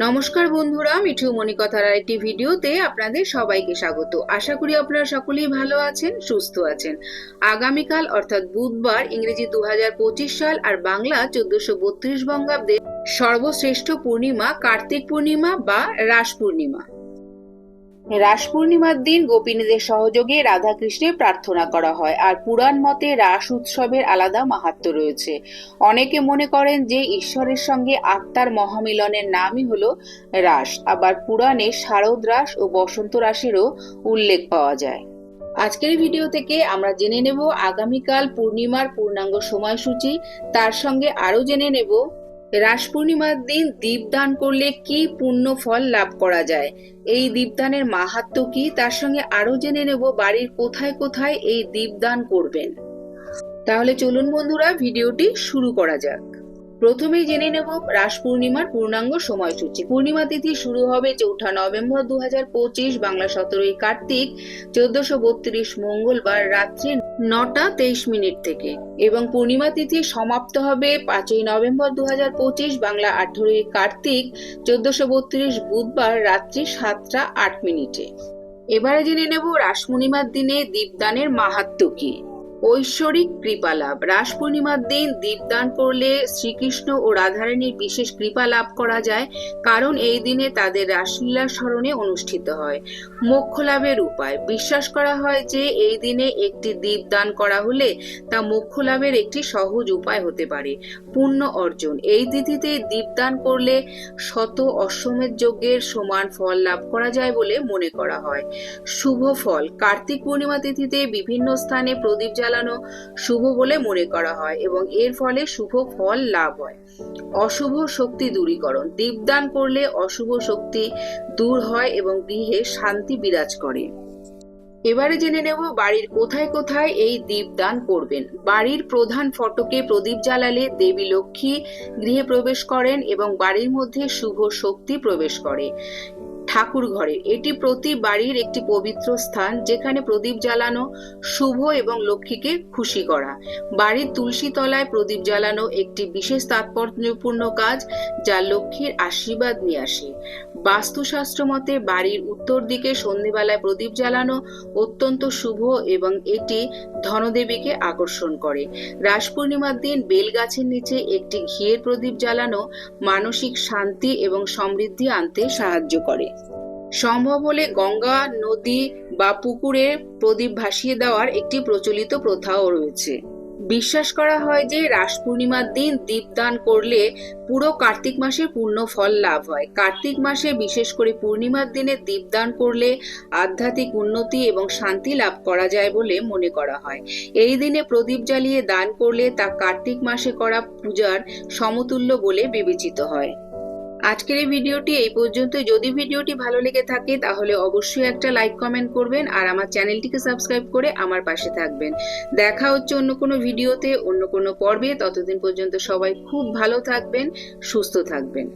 নমস্কার বন্ধুরা, মিঠু মণিকথার একটি ভিডিওতে আপনাদের সবাইকে স্বাগত। আশা করি আপনারা সকলেই ভালো আছেন, সুস্থ আছেন। আগামীকাল, অর্থাৎ বুধবার, ইংরেজি দু হাজার পঁচিশ সাল আর বাংলা চোদ্দশো বত্রিশ বঙ্গাব্দের সর্বশ্রেষ্ঠ পূর্ণিমা কার্তিক পূর্ণিমা বা রাস পূর্ণিমা। রাস পূর্ণিমার দিন গোপিনীদের সহযোগে রাধাকৃষ্ণের প্রার্থনা করা হয়, আর পুরাণ মতে রাস উৎসবের আলাদা মাহাত্ম্য রয়েছে। অনেকে মনে করেন যে ঈশ্বরের সঙ্গে আত্মার মহামিলনের নামই হলো রাস, আবার পুরাণে শারদ রাস ও বসন্ত রাসেরও উল্লেখ পাওয়া যায়। আজকের ভিডিও থেকে আমরা জেনে নেব আগামীকাল পূর্ণিমার পূর্ণাঙ্গ সময়সূচি, তার সঙ্গে আরও জেনে নেব রাস পূর্ণিমার দিন দীপদান করলে কি পূর্ণ ফল লাভ করা যায়? এই দীপদানের মাহাত্ম কি? তার সঙ্গে আরও জেনে নেব বাড়ির কোথায় কোথায় এই দীপদান করবেন। তাহলে চলুন বন্ধুরা, ভিডিওটি শুরু করা যাক। প্রথমেই জেনে নেব রাস পূর্ণিমার পূর্ণাঙ্গ সময়সূচি। পূর্ণিমা তিথি শুরু হবে চৌঠা নভেম্বর দু পঁচিশ, বাংলা সতেরোই কার্তিক, চোদ্দশো বত্রিশ মঙ্গলবার রাত্রি নটা তেইশ মিনিট থেকে। এবং পূর্ণিমা তিথি সমাপ্ত হবে পাঁচই নভেম্বর দু পঁচিশ, বাংলা আঠেরোই কার্তিক, চোদ্দশো বত্রিশ বুধবার রাত্রি সাতটা আট মিনিটে। এবারে জেনে নেব রাস পূর্ণিমার দিনে দীপদানের মাহাত্ম্য কি। ঐশ্বরিক কৃপা লাভ রাস পূর্ণিমার দিন দীপদান করলে শ্রীকৃষ্ণ ও রাধারানীর বিশেষ কৃপা লাভ করা যায়, কারণ এই দিনে তাদের রাসলীলার স্মরণে অনুষ্ঠিত হয়। মোক্ষ লাভের উপায়। বিশ্বাস করা হয় যে এই দিনে একটি দীপদান করা হলে তা মোক্ষ লাভের একটি সহজ উপায় হতে পারে, পুণ্য অর্জন। এই তিথিতে দীপদান করলে শত অশ্বমেধ যজ্ঞের সমান ফল লাভ করা যায় বলে মনে করা হয়। শুভ ফল। কার্তিক পূর্ণিমা তিথিতে বিভিন্ন স্থানে প্রদীপ জ্বালানো শুভ বলে মনে করা হয় এবং এর ফলে শুভ ফল লাভ হয়। অশুভ শক্তি দূরীকরণ। দীপদান করলে অশুভ শক্তি দূর হয় এবং গৃহে শান্তি বিরাজ করে। এবারে জেনে নেব বাড়ির কোথায় কোথায় এই দীপ দান করবেন। বাড়ির প্রধান ফটকে প্রদীপ জ্বালালে দেবী লক্ষ্মী গৃহে প্রবেশ করেন এবং বাড়ির মধ্যে শুভ শক্তি প্রবেশ করে। ঠাকুর ঘরে এটি প্রতি বাড়ির একটি পবিত্র স্থান যেখানে প্রদীপ জ্বালানো, শুভ এবং লক্ষ্মীকে খুশি করা। বাড়ির তুলসী তলায় প্রদীপ জ্বালানো একটি বিশেষ তাৎপর্যপূর্ণ কাজ যা লক্ষ্মীর আশীর্বাদ নিয়ে আসে। বাস্তুশাস্ত্র মতে, বাড়ির উত্তর দিকে সন্ধেবেলায় প্রদীপ জ্বালানো অত্যন্ত শুভ এবং এটি ধনদেবীকে আকর্ষণ করে। রাস পূর্ণিমার দিন বেল গাছের নিচে একটি ঘিয়ের প্রদীপ জ্বালানো মানসিক শান্তি এবং সমৃদ্ধি আনতে সাহায্য করে। সম্ভব হলে গঙ্গা, নদী বা পুকুরে প্রদীপ ভাসিয়ে দেওয়ার একটি প্রচলিত প্রথাও রয়েছে। বিশ্বাস করা হয় যে রাস পূর্ণিমার দিন দীপদান করলে পুরো কার্তিক মাসে পূর্ণ ফল লাভ হয়। কার্তিক মাসে বিশেষ করে পূর্ণিমার দিনে দীপদান করলে আধ্যাত্মিক উন্নতি এবং শান্তি লাভ করা যায় বলে মনে করা হয়। এই দিনে প্রদীপ জ্বালিয়ে দান করলে তা কার্তিক মাসে করা পূজার সমতুল্য বলে বিবেচিত হয়। আজকের এই ভিডিওটি এই পর্যন্ত যদি ভিডিওটি ভালো লেগে থাকে, তাহলে অবশ্যই একটা লাইক, কমেন্ট করবেন আর আমার চ্যানেলটিকে সাবস্ক্রাইব করে আমার পাশে থাকবেন। দেখা হচ্ছে অন্য কোনো ভিডিওতে, অন্য কোনো পর্বে। ততদিন পর্যন্ত সবাই খুব ভালো থাকবেন, সুস্থ থাকবেন।